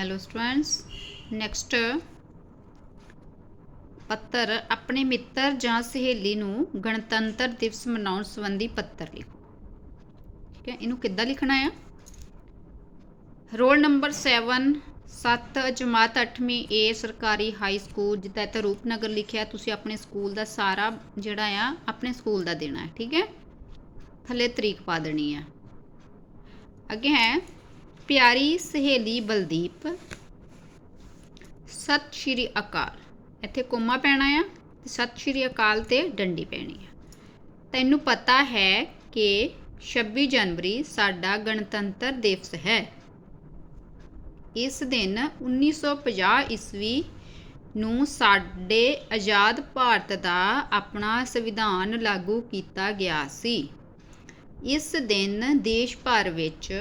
Hello students next ਪੱਤਰ, ਆਪਣੇ ਮਿੱਤਰ ਜਾਂ ਸਹੇਲੀ ਨੂੰ ਗਣਤੰਤਰ ਦਿਵਸ ਮਨਾਉਣ ਸੰਬੰਧੀ ਪੱਤਰ ਲਿਖੋ। ਠੀਕ ਹੈ, ਇਹਨੂੰ ਕਿੱਦਾਂ ਲਿਖਣਾ ਆ? ਰੋਲ ਨੰਬਰ 7 7 ਜਮਾਤ 8ਵੀਂ ਏ ਸਰਕਾਰੀ ਹਾਈ ਸਕੂਲ ਜਿੱਦਾਂ ਇੱਥੇ ਰੂਪਨਗਰ ਲਿਖਿਆ, ਤੁਸੀਂ ਆਪਣੇ ਸਕੂਲ ਦਾ ਸਾਰਾ ਜਿਹੜਾ ਆ, ਆਪਣੇ ਸਕੂਲ ਦਾ ਦੇਣਾ ਹੈ, ਠੀਕ ਹੈ? ਥੱਲੇ ਤਰੀਕ ਪਾ ਦੇਣੀ ਹੈ ਅੱਗੇ ਹੈ ਪਿਆਰੀ ਸਹੇਲੀ ਬਲਦੀਪ, ਸਤਿ ਸ਼੍ਰੀ ਅਕਾਲ। ਇੱਥੇ ਕੋਮਾ ਪੈਣਾ ਆ ਸਤਿ ਸ਼੍ਰੀ ਅਕਾਲ ਤੇ ਡੰਡੀ ਪੈਣੀ ਆ। ਤੈਨੂੰ ਪਤਾ ਹੈ ਕਿ 26 ਜਨਵਰੀ ਸਾਡਾ ਗਣਤੰਤਰ ਦਿਵਸ ਹੈ। ਇਸ ਦਿਨ 1950 ਈਸਵੀ ਨੂੰ ਸਾਡੇ ਆਜ਼ਾਦ ਭਾਰਤ ਦਾ ਆਪਣਾ ਸੰਵਿਧਾਨ ਲਾਗੂ ਕੀਤਾ ਗਿਆ ਸੀ। ਇਸ ਦਿਨ ਦੇਸ਼ ਭਰ ਵਿੱਚ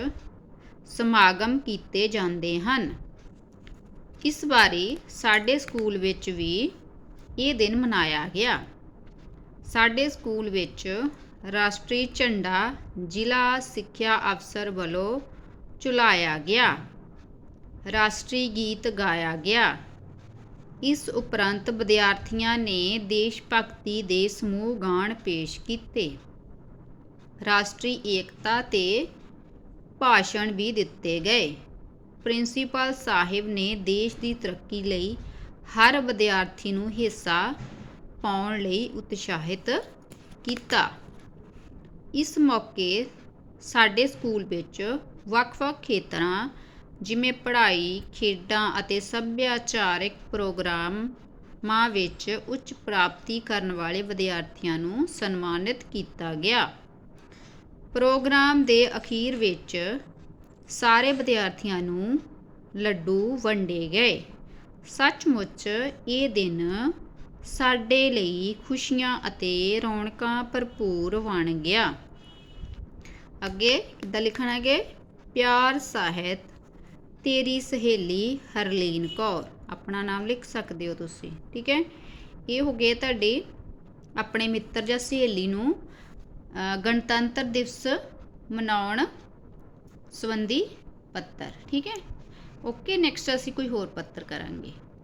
ਸਮਾਗਮ ਕੀਤੇ ਜਾਂਦੇ ਹਨ। ਇਸ ਵਾਰੀ ਸਾਡੇ ਸਕੂਲ ਵਿੱਚ ਵੀ ਇਹ ਦਿਨ ਮਨਾਇਆ ਗਿਆ। ਸਾਡੇ ਸਕੂਲ ਵਿੱਚ ਰਾਸ਼ਟਰੀ ਝੰਡਾ ਜ਼ਿਲ੍ਹਾ ਸਿੱਖਿਆ ਅਫਸਰ ਵੱਲੋਂ ਚੁਲਾਇਆ ਗਿਆ। ਰਾਸ਼ਟਰੀ ਗੀਤ ਗਾਇਆ ਗਿਆ। ਇਸ ਉਪਰੰਤ ਵਿਦਿਆਰਥੀਆਂ ਨੇ ਦੇਸ਼ ਭਗਤੀ ਦੇ ਸਮੂਹ ਗਾਣ ਪੇਸ਼ ਕੀਤੇ। ਰਾਸ਼ਟਰੀ ਏਕਤਾ ਤੇ ਭਾਸ਼ਣ ਵੀ ਦਿੱਤੇ ਗਏ। ਪ੍ਰਿੰਸੀਪਲ ਸਾਹਿਬ ਨੇ ਦੇਸ਼ ਦੀ ਤਰੱਕੀ ਲਈ ਹਰ ਵਿਦਿਆਰਥੀ ਨੂੰ ਹਿੱਸਾ ਪਾਉਣ ਲਈ ਉਤਸ਼ਾਹਿਤ ਕੀਤਾ। ਇਸ ਮੌਕੇ ਸਾਡੇ ਸਕੂਲ ਵਿੱਚ ਵੱਖ-ਵੱਖ ਖੇਤਰਾਂ, ਜਿਵੇਂ ਪੜ੍ਹਾਈ, ਖੇਡਾਂ ਅਤੇ ਸੱਭਿਆਚਾਰਕ ਪ੍ਰੋਗਰਾਮਾਂ ਵਿੱਚ ਉੱਚ ਪ੍ਰਾਪਤੀ ਕਰਨ ਵਾਲੇ ਵਿਦਿਆਰਥੀਆਂ ਨੂੰ ਸਨਮਾਨਿਤ ਕੀਤਾ ਗਿਆ। ਪ੍ਰੋਗਰਾਮ ਦੇ ਅਖੀਰ ਵਿੱਚ ਸਾਰੇ ਵਿਦਿਆਰਥੀਆਂ ਨੂੰ ਲੱਡੂ ਵੰਡੇ ਗਏ। ਸੱਚਮੁੱਚ ਇਹ ਦਿਨ ਸਾਡੇ ਲਈ ਖੁਸ਼ੀਆਂ ਅਤੇ ਰੌਣਕਾਂ ਭਰਪੂਰ ਬਣ ਗਿਆ। ਅੱਗੇ ਕਿੱਦਾਂ ਲਿਖਣਾ ਹੈ ਪਿਆਰ ਸਾਹਿਤ, ਤੇਰੀ ਸਹੇਲੀ ਹਰਲੀਨ ਕੌਰ। ਆਪਣਾ ਨਾਮ ਲਿਖ ਸਕਦੇ ਹੋ ਤੁਸੀਂ, ਠੀਕ ਹੈ? ਇਹ ਹੋ ਗਏ ਤੁਹਾਡੇ ਆਪਣੇ ਮਿੱਤਰ ਜਾਂ ਸਹੇਲੀ ਨੂੰ ਗਣਤੰਤਰ ਦਿਵਸ ਮਨਾਉਣ ਸੰਬੰਧੀ ਪੱਤਰ ਠੀਕ ਹੈ? ਓਕੇ ਨੈਕਸਟ ਅਸੀਂ ਕੋਈ ਹੋਰ ਪੱਤਰ ਕਰਾਂਗੇ।